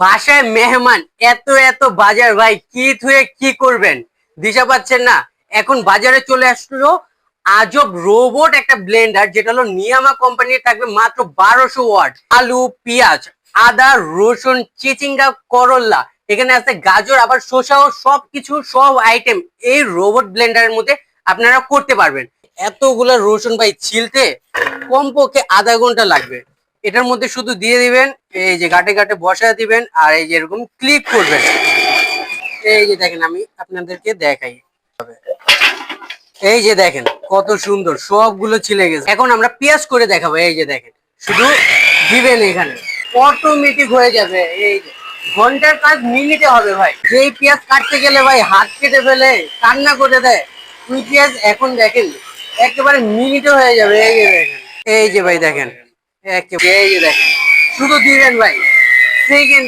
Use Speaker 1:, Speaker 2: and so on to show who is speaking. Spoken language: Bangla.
Speaker 1: বাসায় মেহমান, এত এত বাজার ভাই, কি থুয়ে কি করবেন? দিশা পাচ্ছেন না। এখন বাজারে চলে আসলো আজব রোবট একটা ব্লেন্ডার যেটা হলো নিয়ামা কোম্পানির থাকবে মাত্র বারোশো ওয়াট। আলু, পেঁয়াজ, আদা, রসুন, চিচিঙ্গা করল্লা এখানে আছে গাজর, আবার শসাও সবকিছু, সব আইটেম এই রোবট ব্লেন্ডারের মধ্যে আপনারা করতে পারবেন। এতগুলা রসুন ভাই, ছিলতে কমপক্ষে আধা ঘণ্টা লাগবে। এটার মধ্যে শুধু দিয়ে দিবেন, এই যে গাটে গাটে বসায় দিবেন, আর এই যে এরকম ক্লিক করবেন। এই যে দেখেন, আমি আপনাদেরকে দেখাই। এই যে দেখেন, কত সুন্দর, সবগুলো ছিলে গেছে। এখন আমরা পেঁয়াজ করে দেখাবো, এই যে দেখেন। শুধু দিবেন এখানে। অটোমেটিক হয়ে যাবে, এই যে। ঘণ্টার কাজ মিনিটে হবে ভাই। যেই পেঁয়াজ কাটতে গেলে ভাই, হাত কেটে ফেলে, কান্না করে দেয়। তুই পেঁয়াজ এখন দেখেন, একেবারে মিনিটে হয়ে যাবে, এই যে দেখেন। এই যে ভাই, দেখেন। দেখেন শুধু দিবেন ভাই সেকেন্ড